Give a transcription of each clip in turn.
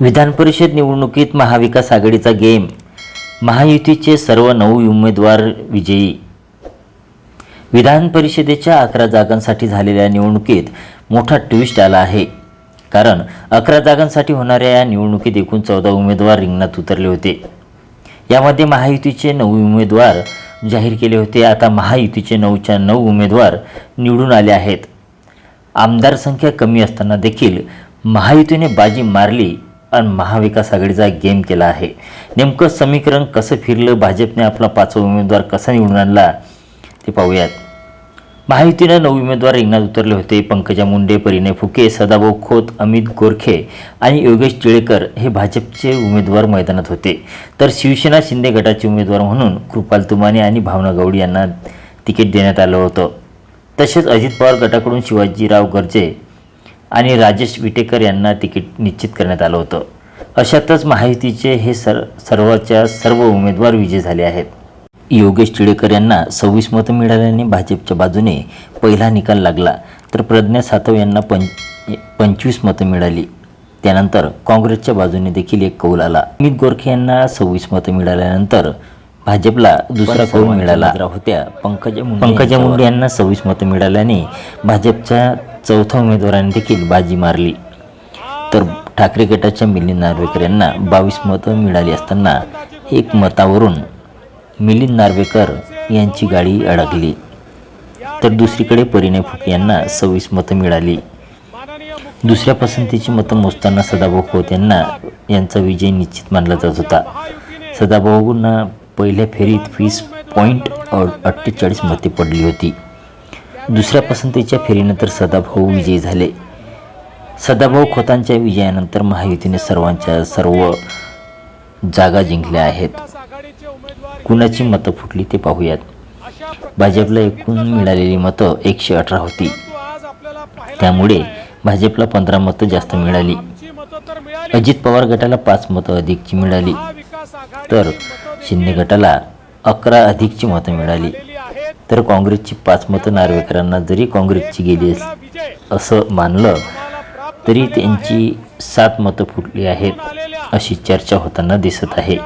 विधान परिषद निवडणुकीत महाविकास आघाडीचा गेम. महायुतीचे सर्व नऊ उमेदवार विजयी. विधान परिषदेच्या अकरा जागांसाठी झालेल्या निवडणुकीत मोठा ट्विस्ट आला आहे. कारण अकरा जागांसाठी होणाऱ्या या निवडणुकीत एकूण चौदा उमेदवार रिंगणात उतरले होते. यामध्ये महायुतीचे नऊ उमेदवार जाहीर केले होते. आता महायुतीचे नऊच्या नऊ उमेदवार निवडून आले आहेत. आमदार संख्या कमी असताना देखील महायुतीने बाजी मारली. आणि महाविकास आघाडीचा गेम केला आहे. नेमकं समीकरण कसं फिरलं? भाजपने आपला पाचवा उमेदवार कसा निवडून आणला? ते पाहूयात. महायुतीनं नऊ उमेदवार रिंगणात उतरले होते. पंकजा मुंडे परिणय फुके सदाभाऊ खोत अमित गोरखे आणि योगेश टिळेकर हे भाजपचे उमेदवार मैदानात होते. तर शिवसेना शिंदे गटाचे उमेदवार म्हणून कृपाल तुमाने आणि भावना गवडी यांना तिकीट देण्यात आलं होतं. तसेच अजित पवार गटाकडून शिवाजीराव गर्जे आणि राजेश विटेकर यांना तिकीट निश्चित करण्यात आलं होतं. अशातच महायुतीचे हे सर सर्वच्या सर्व उमेदवार विजयी झाले आहेत. योगेश टिळेकर यांना सव्वीस मतं मिळाल्याने भाजपच्या बाजूने पहिला निकाल लागला. तर प्रज्ञा सातव यांना पं पंचवीस मतं मिळाली. त्यानंतर काँग्रेसच्या बाजूने देखील एक कौल आला. अमित गोरखे यांना सव्वीस मतं मिळाल्यानंतर भाजपला दुसरा कौल मिळाला. होत्या पंकजा पंकजा मुंडे यांना सव्वीस मतं मिळाल्याने भाजपच्या चौथ्या उमेदवारांनी देखील बाजी मारली. तर ठाकरे गटाच्या मिलिंद नार्वेकर यांना बावीस मतं मिळाली असताना एक मतावरून मिलिंद नार्वेकर यांची गाडी अडकली. तर दुसरीकडे परिणय फुके यांना सव्वीस मतं मिळाली. दुसऱ्या पसंतीची मतं मोजताना सदाभाऊ खोत यांना यांचा विजय निश्चित मानला जात होता. सदाभाऊंना पहिल्या फेरीत वीस पॉईंट अठ्ठेचाळीस मते पडली होती. दुसऱ्या पसंतीच्या फेरीनंतर सदाभाऊ विजयी झाले. सदाभाऊ खोतांच्या विजयानंतर महायुतीने सर्वांच्या सर्व जागा जिंकल्या आहेत. कुणाची मतं फुटली ते पाहूयात. भाजपला एकूण मिळालेली मतं एकशे अठरा होती. त्यामुळे भाजपला पंधरा मतं जास्त मिळाली. अजित पवार गटाला पाच मतं अधिकची मिळाली. तर शिंदे गटाला अकरा अधिकची मतं मिळाली. तर काँग्रेसची पाच मतं नार्वेकरांना जरी काँग्रेसची गेली असं मानलं तरी त्यांची सात मतं फुटली आहेत अशी चर्चा होताना दिसत आहे.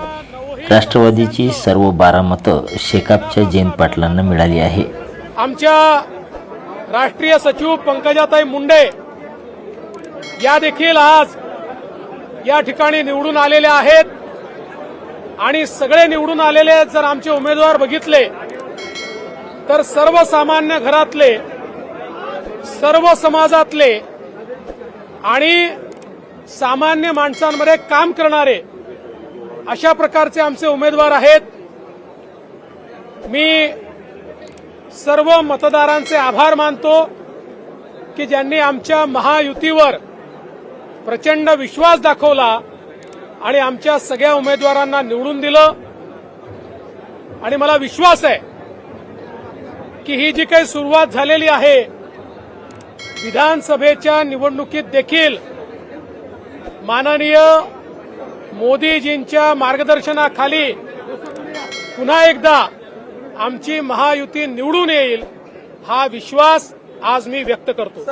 राष्ट्रवादीची सर्व बारा मतं शेकापच्या जयंत पाटलांना मिळाली आहे. आमच्या राष्ट्रीय सचिव पंकजाताई मुंडे या देखील आज या ठिकाणी निवडून आलेल्या आहेत. आणि सगळे निवडून आलेले जर आमचे उमेदवार बघितले तर सर्वसामान्य घरातले सर्व समाजातले आणि सामान्य माणसांमध्ये काम करणारे अशा प्रकारचे आमचे उमेदवार आहेत. मी सर्व मतदारांचे आभार मानतो की ज्यांनी आमच्या महायुतीवर प्रचंड विश्वास दाखवला आणि आमच्या सगळ्या उमेदवारांना निवडून दिलं. आणि मला विश्वास आहे की ही जी काही सुरुवात झालेली आहे विधानसभेच्या निवडणुकीत देखील माननीय मोदीजींच्या मार्गदर्शनाखाली पुन्हा एकदा आमची महायुती निवडून येईल हा विश्वास आज मी व्यक्त करतो.